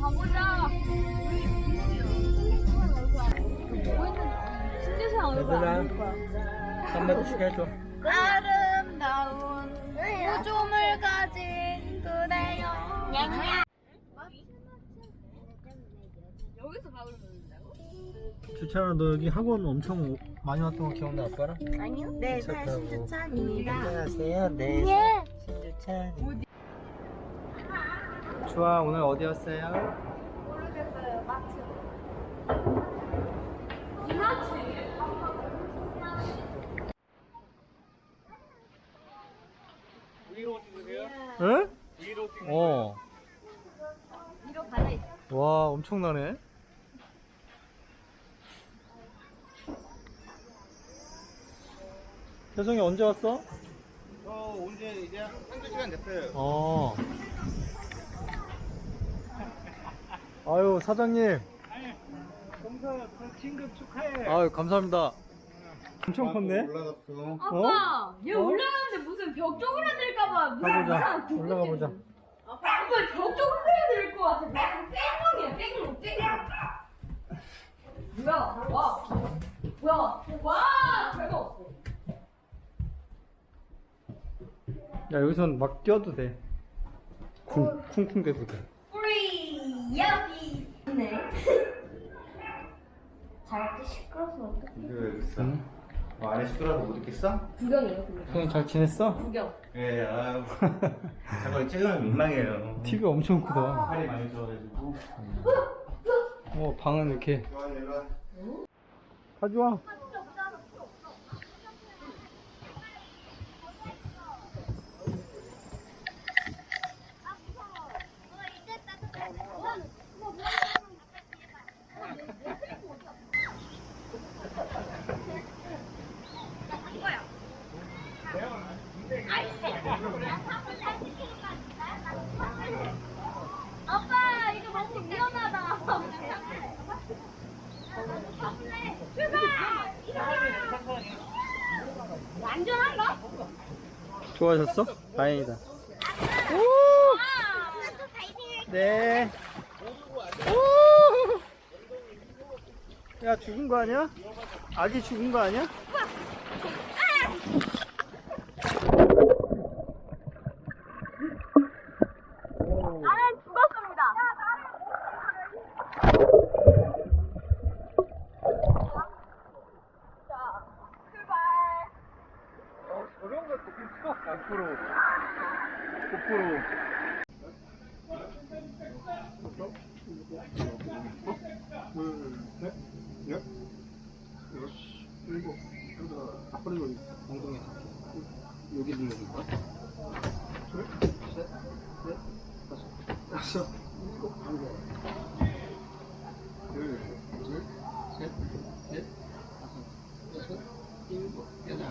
가보자. 얼굴 거야. 해줘. 아름다운 우주물 가진 그대여. 여기서 밥을 먹는다고? 주찬아 너 여기 학원 엄청 많이 왔던 거 기억나 아빠랑? 아니요. 네, 살 신주찬입니다. 안녕하세요. 네. 신주찬. 좋아 오늘 어디 왔어요? 모르겠어요. 마트. 이마트. 응? 어. 위로. 이제. 와 엄청나네. 혜성이 언제 왔어? 저 온지 이제 한두 시간 됐어요. 어. 아유 사장님. 공사 진급 축하해. 아유 감사합니다. 엄청 컸네. 올라갔어. 아빠, 얘 어? 올라가는데 무슨 벽 쪼그라들까봐 무슨 가보자. 이상한 궁극기 올라가 보자. 좀. 아빠, 벽 쪼그라들 것 같아. 뺑뺑이야, 뺑뺑, 뺑뺑. 뭐야, 와. 뭐야, 와, 별거 없어. 야 여기선 막 뛰어도 돼. 쿵 쿵쿵 대도 돼. 여기 있네. 잘때 시끄러서. 이거 있어. 응? 뭐 안에 시끄러워서 못 있겠어? 구경이에요, 구경. 잘 지냈어? 구경. 예, 아유. 잠깐 찔러면 민망해요. TV가 엄청 크다. 팔이 많이 좋아가지고. 어 방은 이렇게 좋아, 얘가. 가져와. 아빠, 이거 너무 위험하다. 안전한가? 좋아하셨어? 다행이다. 네. 오! 야 죽은 거 아니야? 아기 죽은 거 아니야? 나는 죽었습니다. 자, 출발. 저런 것도 있어? 앞으로. 여덟, 앞으로 여기. 엉덩이 여기 눌러줄 거야? 둘, 셋, 넷, 다섯, 여섯, 일곱, 일곱. 둘, 둘, 셋, 넷, 다섯, 여섯, 일곱, 여덟.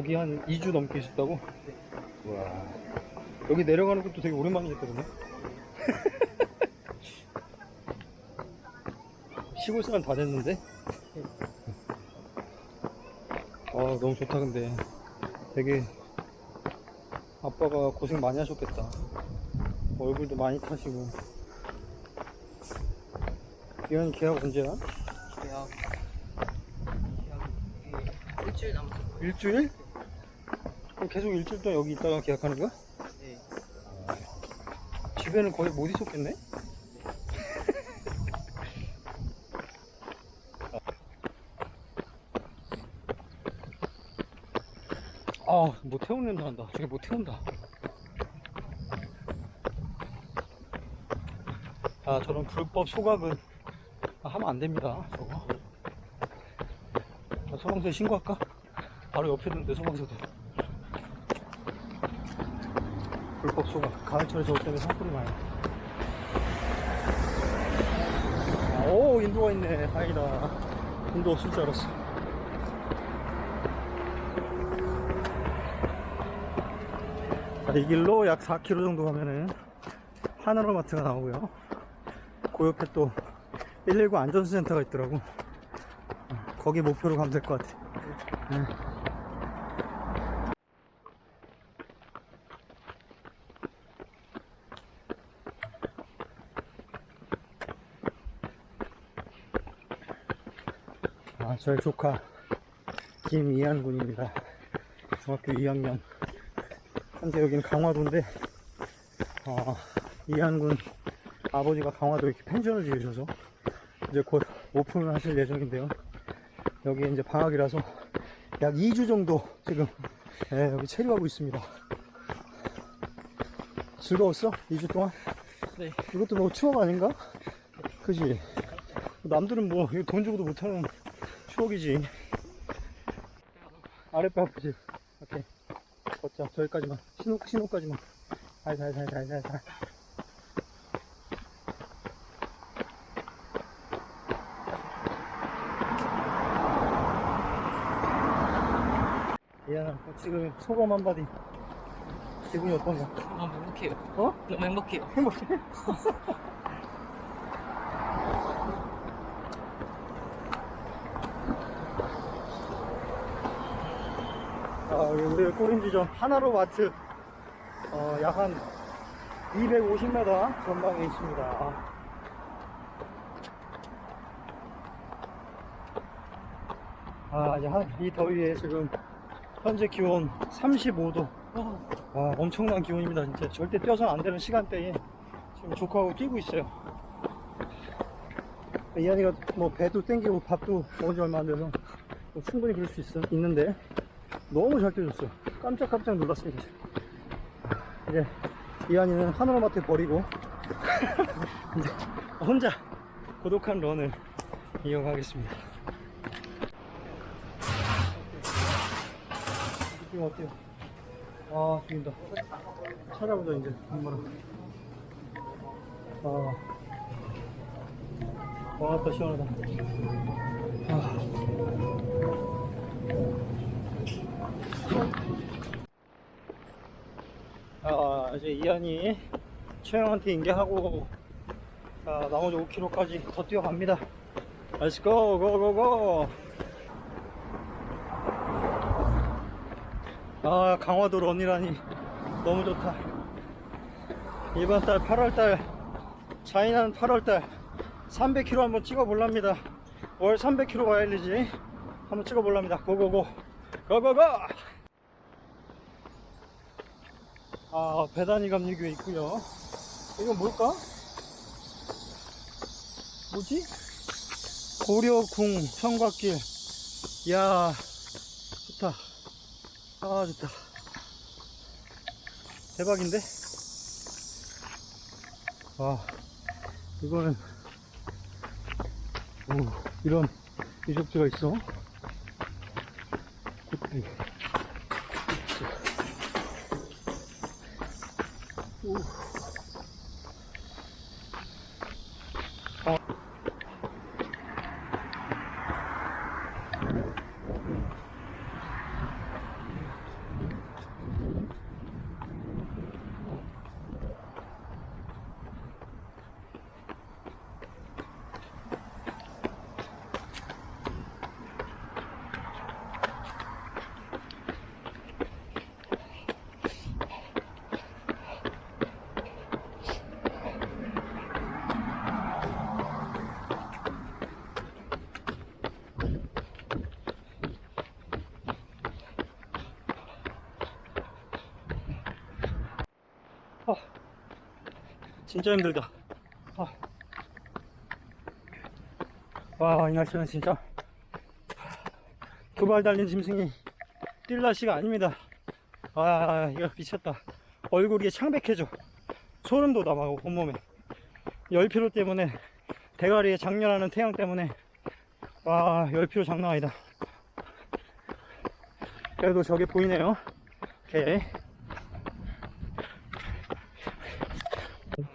여기 한 2주 넘게 있었다고? 와. 여기 내려가는 것도 되게 오랜만이겠거든요? 시골 사람 다 됐는데? 아, 너무 좋다, 근데. 되게, 아빠가 고생 많이 하셨겠다. 얼굴도 많이 타시고. 기현이 계약 언제야? 계약 계약 일주일 남았어. 일주일? 계속 일주일 동안 여기 있다가 계약하는 거야? 네. 집에는 거의 못 있었겠네? 아, 못 태운 냄새 난다. 저게 못 태운다. 아, 저런 불법 소각은 하면 안 됩니다. 저거. 아, 소방서에 신고할까? 바로 옆에 있는데 소방서도. 불법 소각. 가을철에 저것 때문에 산불이 많이. 아, 오, 인도가 있네. 다행이다. 인도 없을 줄 알았어. 자, 이 길로 약 4km 정도 가면은 하나로마트가 나오고요. 그 옆에 또 119 안전수센터가 있더라고. 어, 거기 목표로 가면 될 것 같아. 네. 저희 조카 김이한 군입니다. 중학교 2학년. 현재 여기는 강화도인데, 어, 이한 군 아버지가 강화도 이렇게 펜션을 지으셔서 이제 곧 오픈을 하실 예정인데요. 여기 이제 방학이라서 약 2주 정도 지금 예, 여기 체류하고 있습니다. 즐거웠어? 2주 동안? 네. 이것도 뭐 추억 아닌가? 그지? 남들은 뭐 이거 돈 주고도 못하는 추억이지. 아랫배 아프지? 오케이. 걷자. 저기까지만. 신호, 신호까지만. 살살살살살살. 미안하 지금 소감 한마디. 기분이 어떤가? 너무 행복해요. 어? 너무 행복해요. 행복해? 아, 우리 꼬린지점 하나로 마트 어, 약한 250m 전방에 있습니다. 아, 이제 한, 이 더위에 지금 현재 기온 35도. 와, 엄청난 기온입니다, 진짜. 절대 뛰어서는 안 되는 시간대에 지금 조카하고 뛰고 있어요. 이한이가 뭐 배도 땡기고 밥도 먹은 지 얼마 안 돼서 뭐 충분히 그럴 수 있어, 있는데 너무 잘 뛰어줬어. 깜짝깜짝 놀랐습니다. 이제 이한이는 하늘마트 버리고 이제 혼자 고독한 런을 이어가겠습니다. 느낌 어때요? 아, 죽인다. 찾아보자, 이제. 엄마랑. 아. 와따 시원하다. 아. 아, 이제 이한이 최영한테 인계하고, 자, 나머지 5km까지 더 뛰어갑니다. Go, go, go! 아, 강화도 런이라니. 너무 좋다. 이번 달 8월달, 자이나는 8월달 300km 한번 찍어볼랍니다. 월 300km 가야 되지. 한번 찍어볼랍니다. 고고고. 고고고! 아, 배단위 감리교에 있고요 이건 뭘까? 뭐지? 고려궁 청곽길. 이야, 좋다. 아, 좋다. 대박인데? 와, 이거는, 오, 이런 리조트가 있어. 꽃들이. 진짜 힘들다. 아. 와, 이 날씨는 진짜 두 발 달린 짐승이 뛸 날씨가 아닙니다. 아, 이거 미쳤다. 얼굴이 창백해져. 소름 돋아, 막 온몸에. 열피로 때문에, 대가리에 장렬하는 태양 때문에, 와, 열피로 장난 아니다. 그래도 저게 보이네요. 오케이.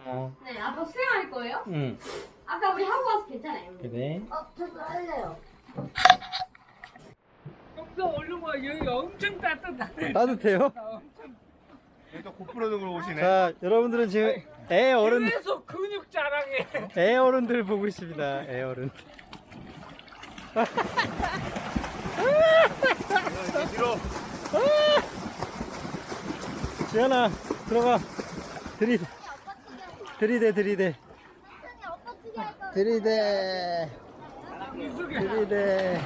어, 네, 아빠 수영할 거예요? 응. 아까 우리 하고 와서 괜찮아요. 그래. 어, 저도 할래요. 너 얼른 와. 여기 엄청 따뜻하네. 따뜻해요? 또 고프로 걸 오시네. 자, 여러분들은 지금 애 어른, 계속 근육 자랑해. 애 어른들 보고 있습니다. 애 어른. 뒤로. 지현아, 들어가. 들이, 들이대 들이대. 들이대. 들이대.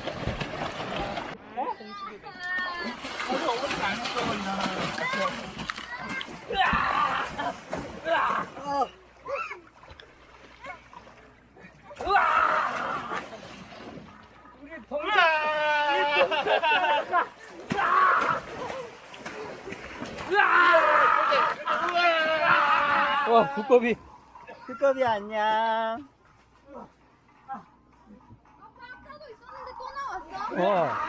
와 두꺼비. 두꺼비 안녕. 타고 있었는데 또 나왔어? 와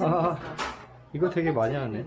아, 이거 되게 많이 하네.